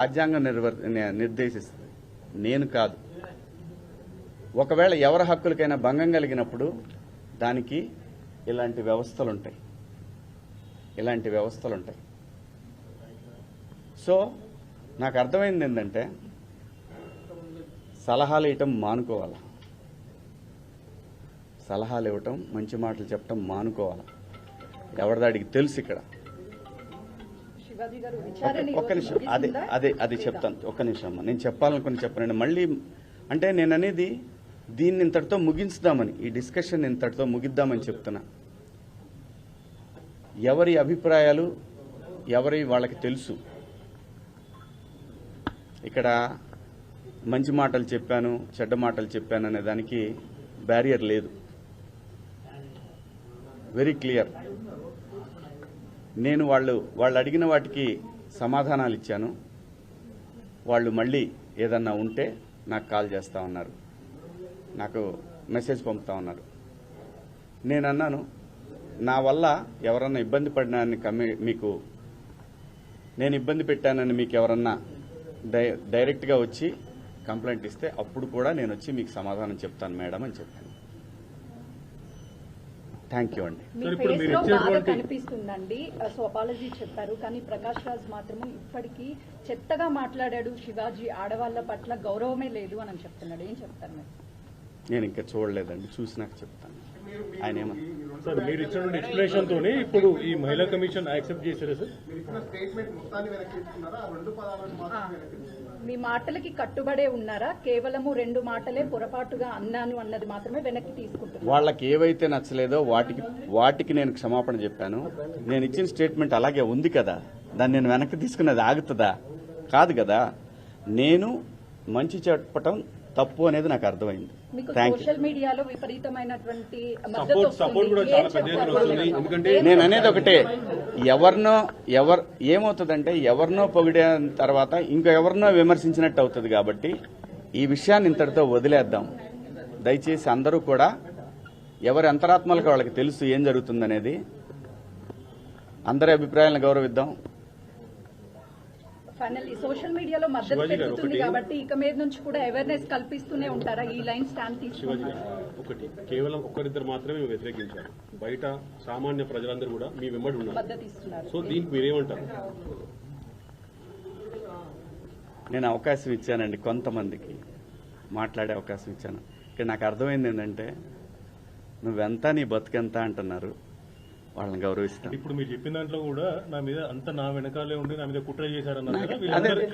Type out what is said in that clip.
రాజ్యాంగం నిర్వర్ నిర్దేశిస్తుంది. నేను కాదు. ఒకవేళ ఎవరి హక్కులకైనా భంగం కలిగినప్పుడు దానికి ఇలాంటి వ్యవస్థలు ఉంటాయి ఇలాంటి వ్యవస్థలు ఉంటాయి సో నాకు అర్థమైంది ఏంటంటే సలహాలు ఇవ్వటం మానుకోవాలి? సలహాలు ఇవ్వటం మంచి మాటలు చెప్పటం మానుకోవాలి? ఎవరిదాడికి తెలుసు ఇక్కడ? ఒక్క నిమిషం. అదే? అదే అది? చెప్తాను. ఒక్క నిమిషం అమ్మా. నేను చెప్పాలనుకుని చెప్పనండి మళ్ళీ అంటే నేను అనేది దీన్ని ఇంతటితో ముగించుదామని ఈ డిస్కషన్ ఇంతటితో ముగిద్దామని చెప్తున్నా. ఎవరి అభిప్రాయాలు ఎవరి వాళ్ళకి తెలుసు? ఇక్కడ మంచి మాటలు చెప్పాను చెడ్డ మాటలు చెప్పాను అనే దానికి బ్యారియర్ లేదు. వెరీ క్లియర్ నేను వాళ్ళు వాళ్ళు అడిగిన వాటికి సమాధానాలు ఇచ్చాను. వాళ్ళు మళ్ళీ ఏదన్నా ఉంటే నాకు కాల్ చేస్తా ఉన్నారు. నాకు మెసేజ్ పంపుతా ఉన్నారు. నేను అన్నాను నా వల్ల ఎవరన్నా ఇబ్బంది పడినాన్ని కమ్మి మీకు నేను ఇబ్బంది పెట్టానని మీకు ఎవరన్నా డై డైరెక్ట్గా వచ్చి కంప్లైంట్ ఇస్తే అప్పుడు కూడా నేను వచ్చి మీకు సమాధానం చెప్తాను మేడం అని చెప్పాను. థ్యాంక్ యూ అండి. కనిపిస్తుందండి. సో అపాలజీ చెప్పారు. కానీ ప్రకాష్ రాజ్ మాత్రము ఇప్పటికీ చెత్తగా మాట్లాడాడు శివాజీ. ఆడవాళ్ళ పట్ల గౌరవమే లేదు అని చెప్తున్నాడు ఏం చెప్తారు మీరు? నేను ఇంకా చూడలేదండి. చూసినాక చెప్తాను. ఆయన ఏమన్నా సార్ మీరు ఇచ్చిన ఎక్స్ప్లెనేషన్ తోనే ఇప్పుడు ఈ మహిళా కమిషన్ యాక్సెప్ట్ చేశారా సార్? మీరు ఇచ్చిన స్టేట్మెంట్ మొత్తాన్ని వెనక్కి తీసుకున్నారా? ఆ రెండు పదాలను ఆ, మాత్రం వెనక్కి తీసుకున్నారా? మీ మాటలకి కట్టుబడే ఉన్నారా? కేవలము రెండు మాటలే పొరపాటుగా అన్నాను అన్నది మాత్రమే వెనక్కి తీసుకుంటున్నారు? వాళ్ళకి ఏవైతే నచ్చలేదో వాటికి వాటికి నేను క్షమాపణ చెప్పాను. నేను ఇచ్చిన స్టేట్మెంట్ అలాగే ఉంది కదా. దాన్ని నేను వెనక్కి తీసుకున్నది ఆగుతుందా? కాదు కదా. నేను మంచి చెప్పటం తప్పు అనేది నాకు అర్థమైంది. సోషల్ మీడియాలో విపరీతమైనటువంటి నేను అనేది ఒకటే. ఎవరినో ఎవరు ఏమవుతుందంటే ఎవరినో పొగిడిన తర్వాత ఇంకా ఎవరినో విమర్శించినట్టు అవుతుంది కాబట్టి ఈ విషయాన్ని ఇంతటితో వదిలేద్దాం. దయచేసి అందరూ కూడా ఎవరి అంతరాత్మలకు వాళ్ళకి తెలుసు ఏం జరుగుతుందనేది. అందరి అభిప్రాయాలను గౌరవిద్దాం. ఫైనల్ ఈ సోషల్ మీడియాలో మద్దతు పెరుగుతుంది కాబట్టి ఇక మీద నుంచి కూడా అవేర్నెస్ కల్పిస్తూనే ఉంటారా? ఈ లైన్ స్టాండ్ తీసుకుంటారా ఒకటి. కేవలం ఒక్కరిద్దరు మాత్రమే మేము వ్యతిరేకించారు. బయట సామాన్య ప్రజలందరూ కూడా మీ వెంబడి ఉన్నారు. మద్దతు ఇస్తున్నారు. సో దీనికి మీరేమంటారు? నేను అవకాశం ఇచ్చానండి కొంతమందికి. మాట్లాడే అవకాశం ఇచ్చాను. ఇక్కడ నాకు అర్థమైంది ఏంటంటే నువ్వెంత నీ బతుకెంత అంటున్నారు. వాళ్ళని గౌరవిస్తాను ఇప్పుడు మీరు చెప్పిన దాంట్లో కూడా నా మీద అంత నా వెనకాలే ఉండి నా మీద కుట్ర చేశారన్నారు